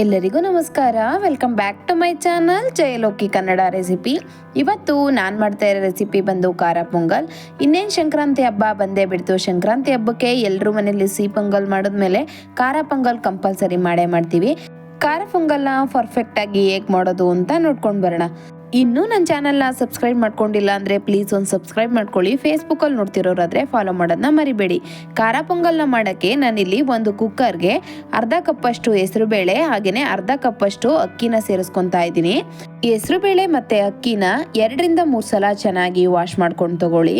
ಎಲ್ಲರಿಗೂ ನಮಸ್ಕಾರ. Welcome back to my channel Jayaloki Kannada recipe ಇವತ್ತು ನಾನು ಮಾಡ್ತಾ ಇರೋ ರೆಸಿಪಿ ಬಂದು ಖಾರ ಪೊಂಗಲ್. ಇನ್ನೇನು ಸಂಕ್ರಾಂತಿ ಹಬ್ಬ ಬಂದೇ ಬಿಡ್ತು. ಸಂಕ್ರಾಂತಿ ಹಬ್ಬಕ್ಕೆ ಎಲ್ಲರೂ ಮನೇಲಿ ಸಿಹಿ ಪೊಂಗಲ್ ಮಾಡಿದ್ಮೇಲೆ ಖಾರ ಪೊಂಗಲ್ ಕಂಪಲ್ಸರಿ ಮಾಡೇ ಮಾಡ್ತೀವಿ. ಖಾರ ಪೊಂಗಲ್ನ ಪರ್ಫೆಕ್ಟಾಗಿ ಹೇಗೆ ಮಾಡೋದು ಅಂತ ನೋಡ್ಕೊಂಡು ಬರೋಣ. ಇನ್ನೂ ನನ್ನ ಚಾನಲ್ನ ಸಬ್ಸ್ಕ್ರೈಬ್ ಮಾಡ್ಕೊಂಡಿಲ್ಲ ಅಂದರೆ ಪ್ಲೀಸ್ ಒಂದು ಸಬ್ಸ್ಕ್ರೈಬ್ ಮಾಡ್ಕೊಳ್ಳಿ. ಫೇಸ್ಬುಕ್ಕಲ್ಲಿ ನೋಡ್ತಿರೋರಾದರೆ ಫಾಲೋ ಮಾಡೋದನ್ನ ಮರಿಬೇಡಿ. ಖಾರ ಪೊಂಗಲ್ನ ಮಾಡೋಕ್ಕೆ ನಾನಿಲ್ಲಿ ಒಂದು ಕುಕ್ಕರ್ಗೆ ಅರ್ಧ ಕಪ್ಪಷ್ಟು ಹೆಸರುಬೇಳೆ ಹಾಗೆಯೇ ಅರ್ಧ ಕಪ್ಪಷ್ಟು ಅಕ್ಕಿನ ಸೇರಿಸ್ಕೊತಾ ಇದ್ದೀನಿ. ಹೆಸರುಬೇಳೆ ಮತ್ತು ಅಕ್ಕಿನ ಎರಡರಿಂದ ಮೂರು ಸಲ ಚೆನ್ನಾಗಿ ವಾಶ್ ಮಾಡ್ಕೊಂಡು ತಗೊಳ್ಳಿ.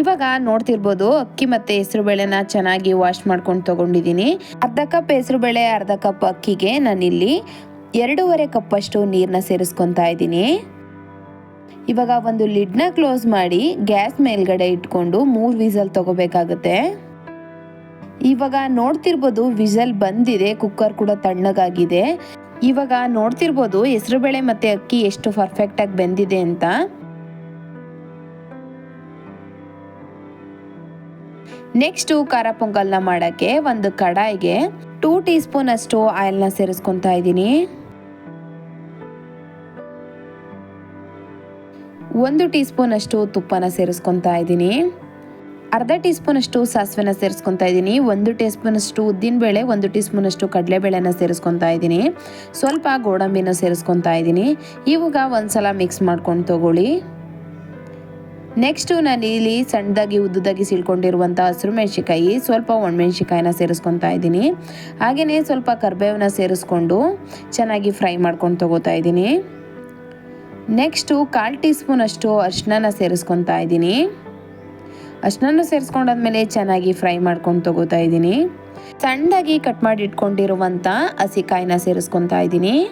ಇವಾಗ ನೋಡ್ತಿರ್ಬೋದು ಅಕ್ಕಿ ಮತ್ತೆ ಹೆಸರು ಬೇಳೆನ ಚೆನ್ನಾಗಿ ವಾಶ್ ಮಾಡ್ಕೊಂಡು ತಗೊಂಡಿದ್ದೀನಿ. ಅರ್ಧ ಕಪ್ ಹೆಸರು ಬೇಳೆ, ಅರ್ಧ ಕಪ್ ಅಕ್ಕಿಗೆ ನಾನಿಲ್ಲಿ ಎರಡೂವರೆ ಕಪ್ಪಷ್ಟು ನೀರನ್ನ ಸೇರಿಸ್ಕೊತಾ ಇದ್ದೀನಿ. ಇವಾಗ ಒಂದು ಲಿಡ್ನ ಕ್ಲೋಸ್ ಮಾಡಿ ಗ್ಯಾಸ್ ಮೇಲ್ಗಡೆ ಇಟ್ಕೊಂಡು ಮೂರು ವಿಸಲ್ ತಗೋಬೇಕಾಗುತ್ತೆ. ಇವಾಗ ನೋಡ್ತಿರ್ಬೋದು ವಿಸಲ್ ಬಂದಿದೆ ಕುಕ್ಕರ್ ಕೂಡ ತಣ್ಣಗಾಗಿದೆ. ಇವಾಗ ನೋಡ್ತಿರ್ಬೋದು ಹೆಸರುಬೇಳೆ ಮತ್ತೆ ಅಕ್ಕಿ ಎಷ್ಟು ಪರ್ಫೆಕ್ಟಾಗಿ ಬೆಂದಿದೆ ಅಂತ. ನೆಕ್ಸ್ಟು ಖಾರ ಪೊಂಗಲ್ನ ಮಾಡೋಕ್ಕೆ ಒಂದು ಕಡಾಯಿಗೆ ಟೂ ಟೀ ಸ್ಪೂನ್ ಅಷ್ಟು ಆಯಿಲ್ನ ಸೇರಿಸ್ಕೊತಾ ಇದ್ದೀನಿ. ಒಂದು ಟೀ ಸ್ಪೂನ್ ಅಷ್ಟು ತುಪ್ಪನ ಸೇರಿಸ್ಕೊತಾ ಇದ್ದೀನಿ. ಅರ್ಧ ಟೀ ಸ್ಪೂನ್ ಅಷ್ಟು ಸಾಸಿವೆನ ಸೇರಿಸ್ಕೊತಾ ಇದ್ದೀನಿ. ಒಂದು ಟೀ ಸ್ಪೂನ್ ಅಷ್ಟು ಉದ್ದಿನಬೇಳೆ, ಒಂದು ಟೀ ಸ್ಪೂನ್ ಅಷ್ಟು ಕಡಲೆಬೇಳೆನ ಸೇರಿಸ್ಕೊತಾ ಇದ್ದೀನಿ. ಸ್ವಲ್ಪ ಗೋಡಂಬಿನ ಸೇರಿಸ್ಕೊತಾ ಇದ್ದೀನಿ. ಇವಾಗ ಒಂದ್ಸಲ ಮಿಕ್ಸ್ ಮಾಡ್ಕೊಂಡು ತಗೊಳ್ಳಿ. ನೆಕ್ಸ್ಟು ನಾನು ಇಲ್ಲಿ ಸಣ್ಣದಾಗಿ ಉದ್ದದಾಗಿ ಸಿಳ್ಕೊಂಡಿರುವಂಥ ಹಸಿರು ಮೆಣಸಿಕಾಯಿ ಸ್ವಲ್ಪ ಒಣಮೆಣ್ಸಿಕಾಯಿನ ಸೇರಿಸ್ಕೊತಾ ಇದ್ದೀನಿ. ಹಾಗೆಯೇ ಸ್ವಲ್ಪ ಕರ್ಬೇವನ್ನ ಸೇರಿಸ್ಕೊಂಡು ಚೆನ್ನಾಗಿ ಫ್ರೈ ಮಾಡ್ಕೊಂಡು ತಗೋತಾ ಇದ್ದೀನಿ. ನೆಕ್ಸ್ಟು ಕಾಲು ಟೀ ಸ್ಪೂನ್ ಅಷ್ಟು ಅರ್ಶಿನ ಸೇರಿಸ್ಕೊತಾ ಇದ್ದೀನಿ. ಅರ್ಶಿನ ಸೇರಿಸ್ಕೊಂಡಾದ್ಮೇಲೆ ಚೆನ್ನಾಗಿ ಫ್ರೈ ಮಾಡ್ಕೊಂಡು ತಗೋತಾ ಇದ್ದೀನಿ. ಸಣ್ಣದಾಗಿ ಕಟ್ ಮಾಡಿ ಇಟ್ಕೊಂಡಿರುವಂಥ ಹಸಿಕಾಯಿನ ಸೇರಿಸ್ಕೊತಾ ಇದ್ದೀನಿ.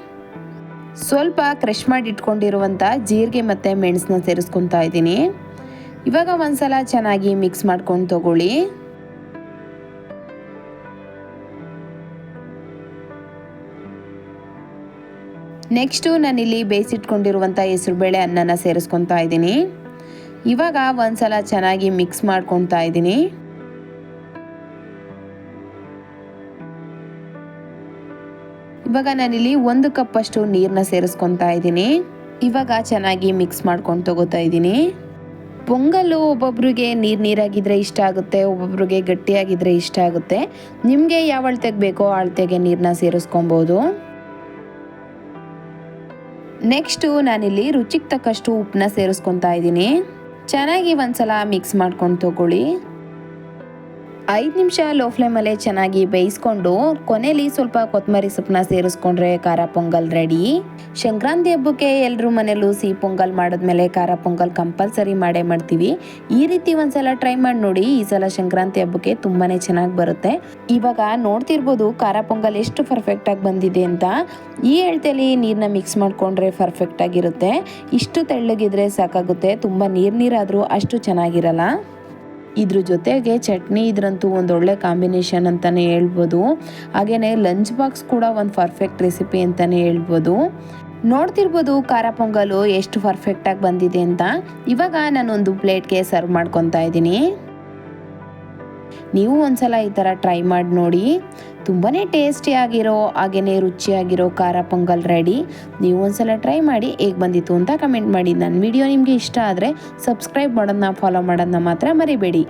ಸ್ವಲ್ಪ ಕ್ರಷ್ ಮಾಡಿ ಇಟ್ಕೊಂಡಿರುವಂಥ ಜೀರಿಗೆ ಮತ್ತು ಮೆಣಸನ್ನ ಸೇರಿಸ್ಕೊತಾ ಇದ್ದೀನಿ. ಇವಾಗ ಒಂದ್ಸಲ ಚೆನ್ನಾಗಿ ಮಿಕ್ಸ್ ಮಾಡ್ಕೊಂಡು ತಗೊಳ್ಳಿ. ನೆಕ್ಸ್ಟು ನಾನಿಲ್ಲಿ ಬೇಯಿಸಿಟ್ಕೊಂಡಿರುವಂಥ ಹೆಸರುಬೇಳೆ ಅನ್ನನ ಸೇರಿಸ್ಕೊತಾ ಇದ್ದೀನಿ. ಇವಾಗ ಒಂದ್ಸಲ ಚೆನ್ನಾಗಿ ಮಿಕ್ಸ್ ಮಾಡ್ಕೊತಾ ಇದ್ದೀನಿ. ಇವಾಗ ನಾನಿಲ್ಲಿ ಒಂದು ಕಪ್ಪಷ್ಟು ನೀರನ್ನ ಸೇರಿಸ್ಕೊತಾ ಇದ್ದೀನಿ. ಇವಾಗ ಚೆನ್ನಾಗಿ ಮಿಕ್ಸ್ ಮಾಡ್ಕೊಂಡು ತಗೋತಾ ಇದ್ದೀನಿ. ಪೊಂಗಲ್ಲು ಒಬ್ಬೊಬ್ರಿಗೆ ನೀರು ನೀರಾಗಿದ್ದರೆ ಇಷ್ಟ ಆಗುತ್ತೆ, ಒಬ್ಬೊಬ್ರಿಗೆ ಗಟ್ಟಿಯಾಗಿದ್ದರೆ ಇಷ್ಟ ಆಗುತ್ತೆ. ನಿಮಗೆ ಯಾವ ಅಳತೆಗೆ ಬೇಕೋ ಅಳತೆಗೆ ನೀರನ್ನ ಸೇರಿಸ್ಕೊಬೋದು. ನೆಕ್ಸ್ಟು ನಾನಿಲ್ಲಿ ರುಚಿಗೆ ತಕ್ಕಷ್ಟು ಉಪ್ಪನ್ನ ಸೇರಿಸ್ಕೊತಾ ಇದ್ದೀನಿ. ಚೆನ್ನಾಗಿ ಒಂದ್ಸಲ ಮಿಕ್ಸ್ ಮಾಡ್ಕೊಂಡು ತಗೊಳ್ಳಿ. ಐದು ನಿಮಿಷ ಲೋ ಫ್ಲೇಮಲ್ಲೇ ಚೆನ್ನಾಗಿ ಬೇಯಿಸ್ಕೊಂಡು ಕೊನೆಯಲ್ಲಿ ಸ್ವಲ್ಪ ಕೊತ್ತಂಬರಿ ಸೊಪ್ಪನ್ನ ಸೇರಿಸ್ಕೊಂಡ್ರೆ ಖಾರ ಪೊಂಗಲ್ ರೆಡಿ ಸಂಕ್ರಾಂತಿ ಹಬ್ಬಕ್ಕೆ ಎಲ್ಲರೂ ಮನೇಲೂ ಸಿಹಿ ಪೊಂಗಲ್ ಮಾಡಿದ್ಮೇಲೆ ಖಾರ ಪೊಂಗಲ್ ಕಂಪಲ್ಸರಿ ಮಾಡೇ ಮಾಡ್ತೀವಿ. ಈ ರೀತಿ ಒಂದ್ಸಲ ಟ್ರೈ ಮಾಡಿ ನೋಡಿ, ಈ ಸಲ ಸಂಕ್ರಾಂತಿ ಹಬ್ಬಕ್ಕೆ ತುಂಬಾನೇ ಚೆನ್ನಾಗಿ ಬರುತ್ತೆ. ಇವಾಗ ನೋಡ್ತಿರ್ಬೋದು ಖಾರ ಪೊಂಗಲ್ ಎಷ್ಟು ಪರ್ಫೆಕ್ಟ್ ಆಗಿ ಬಂದಿದೆ ಅಂತ. ಈ ಎಳ್ತೆಲಿ ನೀರನ್ನ ಮಿಕ್ಸ್ ಮಾಡಿಕೊಂಡ್ರೆ ಪರ್ಫೆಕ್ಟ್ ಆಗಿರುತ್ತೆ. ಇಷ್ಟು ತೆಳ್ಳಗಿದ್ರೆ ಸಾಕಾಗುತ್ತೆ, ತುಂಬ ನೀರು ನೀರಾದರೂ ಅಷ್ಟು ಚೆನ್ನಾಗಿರಲ್ಲ. ಇದ್ರ ಜೊತೆಗೆ ಚಟ್ನಿ ಇದ್ರಂತೂ ಒಂದು ಒಳ್ಳೆ ಕಾಂಬಿನೇಷನ್ ಅಂತಲೇ ಹೇಳ್ಬೋದು. ಹಾಗೆಯೇ ಲಂಚ್ ಬಾಕ್ಸ್ ಕೂಡ ಒಂದು ಪರ್ಫೆಕ್ಟ್ ರೆಸಿಪಿ ಅಂತಲೇ ಹೇಳ್ಬೋದು. ನೋಡ್ತಿರ್ಬೋದು ಖಾರ ಪೊಂಗಲು ಎಷ್ಟು ಪರ್ಫೆಕ್ಟಾಗಿ ಬಂದಿದೆ ಅಂತ. ಇವಾಗ ನಾನೊಂದು ಪ್ಲೇಟ್ಗೆ ಸರ್ವ್ ಮಾಡ್ಕೊತಾ ಇದ್ದೀನಿ. ನೀವು ಒಂದ್ಸಲ ಈ ಥರ ಟ್ರೈ ಮಾಡಿ ನೋಡಿ. ತುಂಬಾ ಟೇಸ್ಟಿಯಾಗಿರೋ ಹಾಗೆಯೇ ರುಚಿಯಾಗಿರೋ ಖಾರ ಪೊಂಗಲ್ ರೆಡಿ ನೀವು ಒಂದ್ಸಲ ಟ್ರೈ ಮಾಡಿ ಹೇಗೆ ಬಂದಿತ್ತು ಅಂತ ಕಮೆಂಟ್ ಮಾಡಿ. ನನ್ನ ವಿಡಿಯೋ ನಿಮಗೆ ಇಷ್ಟ ಆದರೆ ಸಬ್ಸ್ಕ್ರೈಬ್ ಮಾಡೋದನ್ನ ಫಾಲೋ ಮಾಡೋದನ್ನ ಮಾತ್ರ ಮರಿಬೇಡಿ.